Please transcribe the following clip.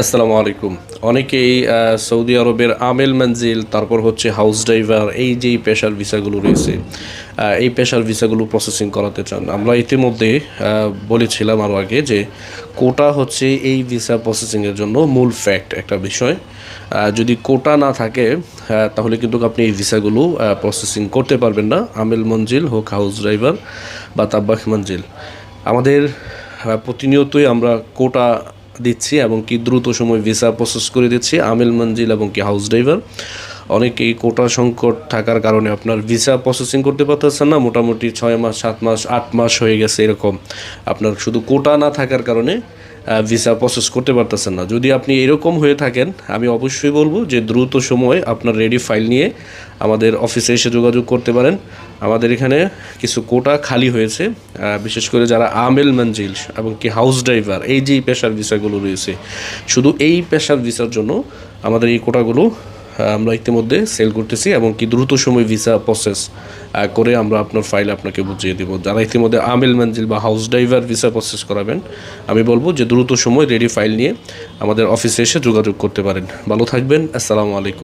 আসসালামু আলাইকুম। অনেকেই সৌদি আরবের আমেল মঞ্জিল, তারপর হচ্ছে হাউস ড্রাইভার, এই যে পেশার ভিসাগুলো রয়েছে এই পেশার ভিসাগুলো প্রসেসিং করাতে চান। আমরা ইতিমধ্যে বলেছিলাম আরও আগে যে কোটা হচ্ছে এই ভিসা প্রসেসিংয়ের জন্য মূল ফ্যাক্ট একটা বিষয়। যদি কোটা না থাকে তাহলে কিন্তু আপনি এই ভিসাগুলো প্রসেসিং করতে পারবেন না। আমেল মঞ্জিল হোক হাউস ড্রাইভার বা তাব্বাক মঞ্জিল। আমাদের প্রতিনিয়তই আমরা কোটা দিচ্ছি এবং কি দ্রুত সময় ভিসা প্রসেস করে দিচ্ছি। আমিল মঞ্জিল এবং কি হাউস ড্রাইভার। অনেকেই কোটা সংকট থাকার কারণে আপনার ভিসা প্রসেসিং করতে পারতেছেন না। মোটামুটি ছয় মাস, সাত মাস, আট মাস হয়ে গেছে এরকম। আপনার শুধু কোটা না থাকার কারণে ভিসা প্রসেস করতে পারতেছেন না। যদি আপনি এরকম হয়ে থাকেন, আমি অবশ্যই বলব যে দ্রুত সময় আপনার রেডি ফাইল নিয়ে আমাদের অফিসে এসে যোগাযোগ করতে পারেন। আমাদের এখানে কিছু কোটা খালি হয়েছে বিশেষ করে যারা আমেল মঞ্জিল এবং কি হাউস ড্রাইভার এই যে পেশার ভিসাগুলো রয়েছে, শুধু এই পেশার ভিসার জন্য আমাদের এই কোটাগুলো আমরা ইতিমধ্যে সেল করতেছি এবং কি দ্রুত সময় ভিসা প্রসেস করে আমরা আপনার ফাইল আপনাকে বুঝিয়ে দেবো। যারা ইতিমধ্যে আমেল মঞ্জিল বা হাউস ড্রাইভার ভিসা প্রসেস করাবেন, আমি বলব যে দ্রুত সময় রেডি ফাইল নিয়ে আমাদের অফিসে এসে যোগাযোগ করতে পারেন। ভালো থাকবেন, আসসালামু আলাইকুম।